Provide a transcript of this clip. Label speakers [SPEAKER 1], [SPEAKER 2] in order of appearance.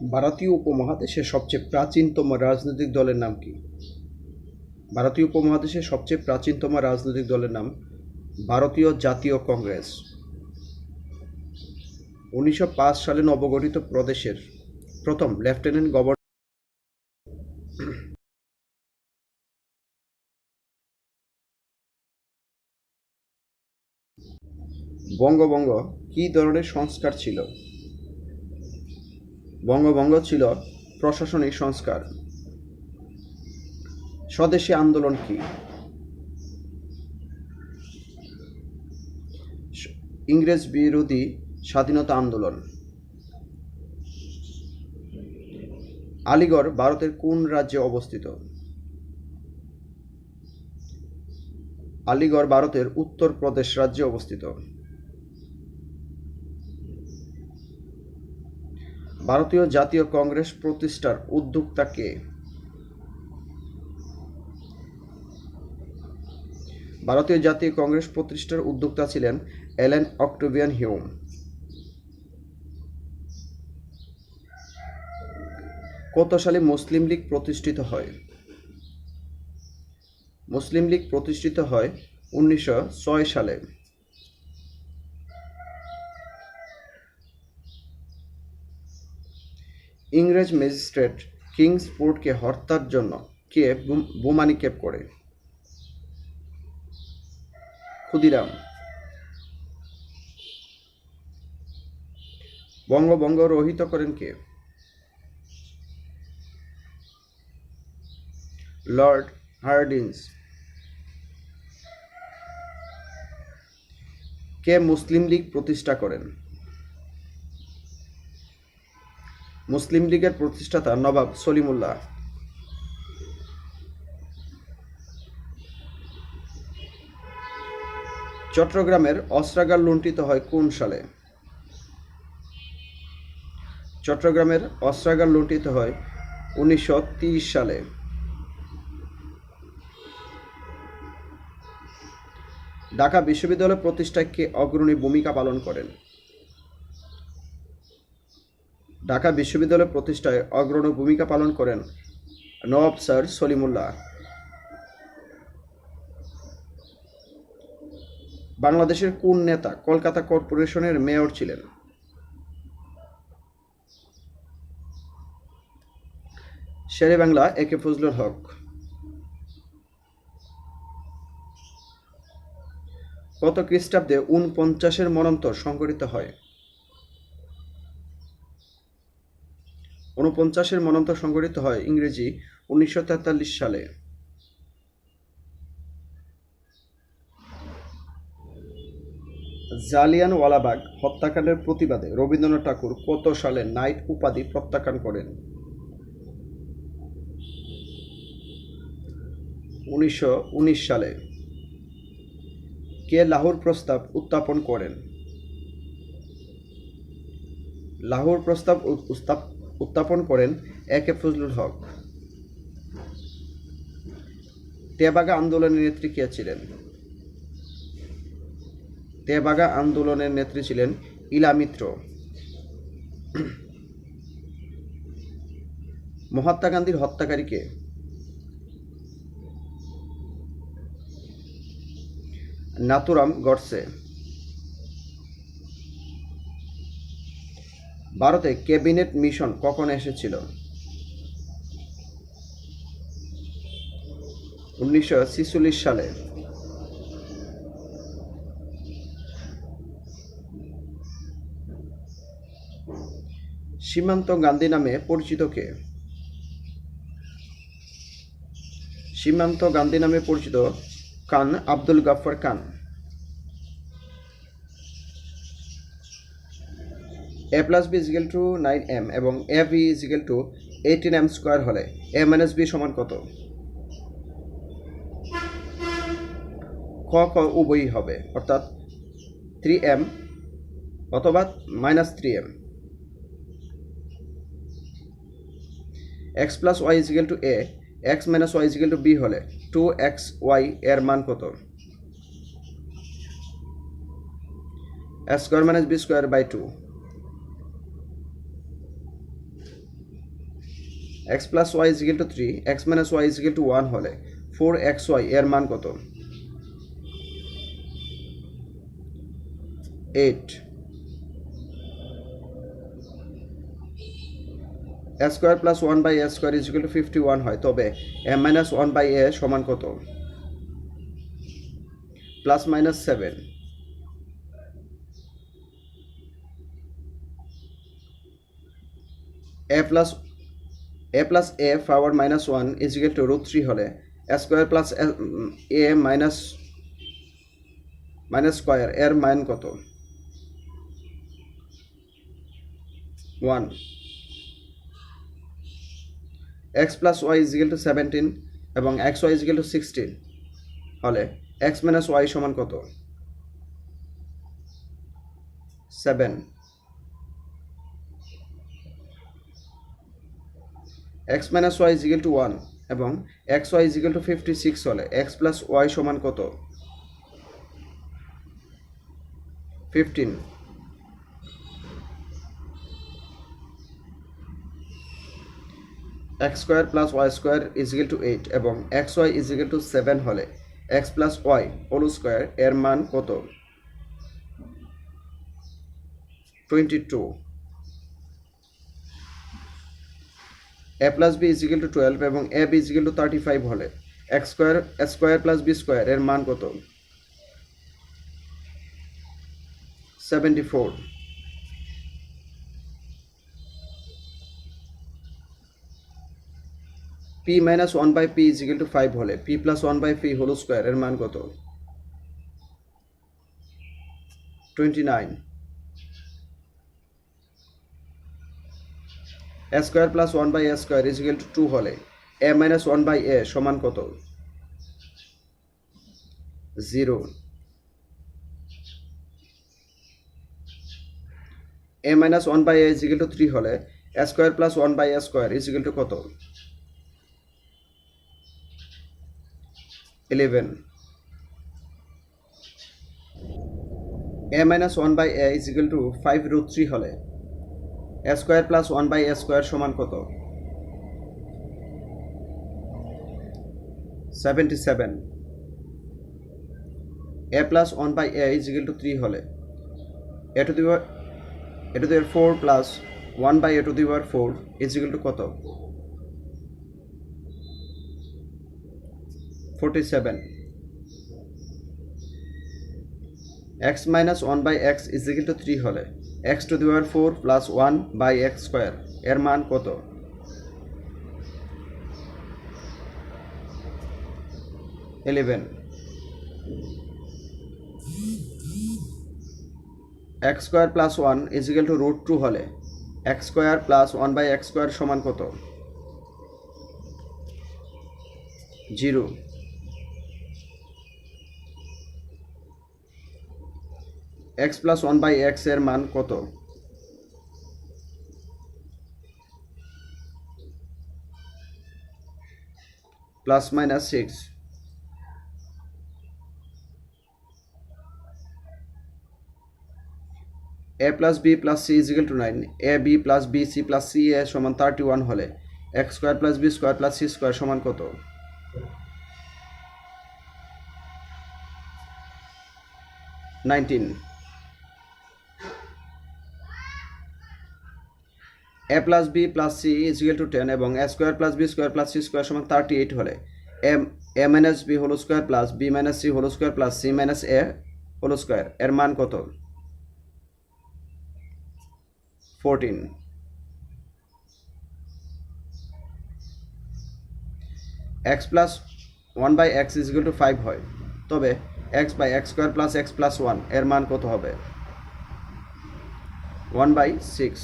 [SPEAKER 1] ভারতীয় উপমহাদেশের সবচেয়ে প্রাচীনতম রাজনৈতিক দলের নাম কি? ভারতীয় উপমহাদেশের সবচেয়ে প্রাচীনতম রাজনৈতিক দলের নাম ভারতীয় জাতীয় কংগ্রেস। উনিশশো পাঁচ সালে নবগঠিত প্রদেশের প্রথম লেফটেন্যান্ট গভর্নর বঙ্গবঙ্গ কী ধরনের সংস্কার ছিল? বঙ্গভঙ্গ ছিল প্রশাসনিক সংস্কার। স্বদেশী আন্দোলন কি? ইংরেজ বিরোধী স্বাধীনতা আন্দোলন। আলিগড় ভারতের কোন রাজ্যে অবস্থিত? আলিগড় ভারতের উত্তরপ্রদেশ রাজ্যে অবস্থিত। ভারতীয় জাতীয় কংগ্রেস প্রতিষ্ঠার উদ্যোক্তা কে? ভারতীয় জাতীয় কংগ্রেস প্রতিষ্ঠার উদ্যোক্তা ছিলেন এলেন অক্টোভিয়ান হিউম। কত সালে মুসলিম লীগ প্রতিষ্ঠিত হয়? মুসলিম লীগ প্রতিষ্ঠিত হয় উনিশশো ছয় সালে। ইংরেজ ম্যাজিস্ট্রেট কিংসফোর্ডকে হত্যার জন্য কে বোম- নিক্ষেপ করে। ক্ষুদিরাম। বঙ্গভঙ্গ রহিত করেন কে লর্ড হার্ডিন্স কে মুসলিম লীগ প্রতিষ্ঠা করেন? মুসলিম লীগের প্রতিষ্ঠাতা নবাব সলিমুল্লাহ। চট্টগ্রামের অস্ত্রাগার লুণ্ঠিত হয় কোন সালে? চট্টগ্রামের অস্ত্রাগার লুণ্ঠিত হয় উনিশশো সালে। ঢাকা বিশ্ববিদ্যালয় প্রতিষ্ঠায় কে অগ্রণী ভূমিকা পালন করেন? ঢাকা বিশ্ববিদ্যালয় প্রতিষ্ঠায় অগ্রণী ভূমিকা পালন করেন নওয়াব স্যার সলিমুল্লাহ। বাংলাদেশের কোন নেতা কলকাতা কর্পোরেশনের মেয়র ছিলেন? শেরে বাংলা একে ফজলুল হক। কত খ্রিস্টাব্দে উনপঞ্চাশের মনন্তর সংঘটিত হয়? উনপঞ্চাশের মনন্তর সংগঠিত হয় ইংরেজি উনিশশো তেতাল্লিশ সালে। জালিয়ানওয়ালাবাগ হত্যাকাণ্ডের প্রতিবাদে রবীন্দ্রনাথ ঠাকুর কত সালে নাইট উপাধি প্রত্যাখ্যান করেন? উনিশশো উনিশ সালে। কে লাহোর প্রস্তাব উত্থাপন করেন? লাহোর প্রস্তাব উত্থাপন করেন এ কে ফজলুল হক। তেবাগা আন্দোলনের নেত্রী কে ছিলেন? তেবাগা আন্দোলনের নেত্রী ছিলেন ইলা মিত্র। মহাত্মা গান্ধীর হত্যাকারী কে? নাতুরাম গডসে। ভারতে ক্যাবিনেট মিশন কখন এসেছিল? উনিশশো সালে। সীমান্ত গান্ধী নামে পরিচিত কে? সীমান্ত গান্ধী নামে পরিচিত Khan Abdul Gaffar Khan. A plus b is equal to nine m এবং a b is equal to eighteen m square হলে এ মাইনাস বি সমান কত? ক ক উভয়ই হবে, অর্থাৎ থ্রি এম অথবা minus three m x plus y is equal to a x minus y is equal to b হলে টু এক্স ওয়াই এর মান কত? Square minus b square by two x plus y is equal to three x minus y is equal to one হলে four x Y এর মান কত? Eight a square plus one by a square is equal to fifty one হয়, তবে a minus one by a সমান কত? Plus minus seven a plus a plus a power minus one is equal to root three হলে square plus a minus minus square এর মান কত? One x plus y is equal to seventeen এবং x y is equal to sixteen হলে x minus Y সমান কত? Seven x minus y is equal to one এবং x y is equal to fifty six হলে x plus Y সমান কত? Fifteen x square plus y square is equal to eight এবং x y is equal to seven হলে x plus y whole square এর মান কত? Twenty two a plus b is equal to twelve এবং a b is equal to thirty five হলে x square square plus b square এর মান কত? Seventy four p minus one by p is equal to five হলে p plus one by p whole square এর মান কত? Twenty nine a square plus one by a square is equal to two হলে a minus one by a সমান কত? Zero a minus one by a is equal to three হলে a square plus one by a square is equal to কত? Eleven a minus one by a is equal to five root three হলে a square plus one by a square সমান কত? Seventy seven. A plus one by a is equal to three হলে। A to the a to the four plus one by a to the four is equal to কত? Forty seven x minus one by x is equal to three হলে। X to the power four plus one by x square, এর মান কত? Eleven. X square plus one is equal to root two হলে x square plus one by x square সমান কত? Zero. X plus one by এক্সের মান কত? Plus minus six a plus b plus c is equal to nine a b plus b c plus c a সমান thirty one হলে x square plus b square plus c square সমান কত? Nineteen a plus b plus c is equal to ten এবং a square plus b square plus c square সমান thirty eight হলে m a minus b whole square plus b minus c whole square plus c minus a whole square এর মান কত? Fourteen x plus one by x is equal to five হয়। তবে x by x square plus x plus ওয়ানের মান কত হবে? One by six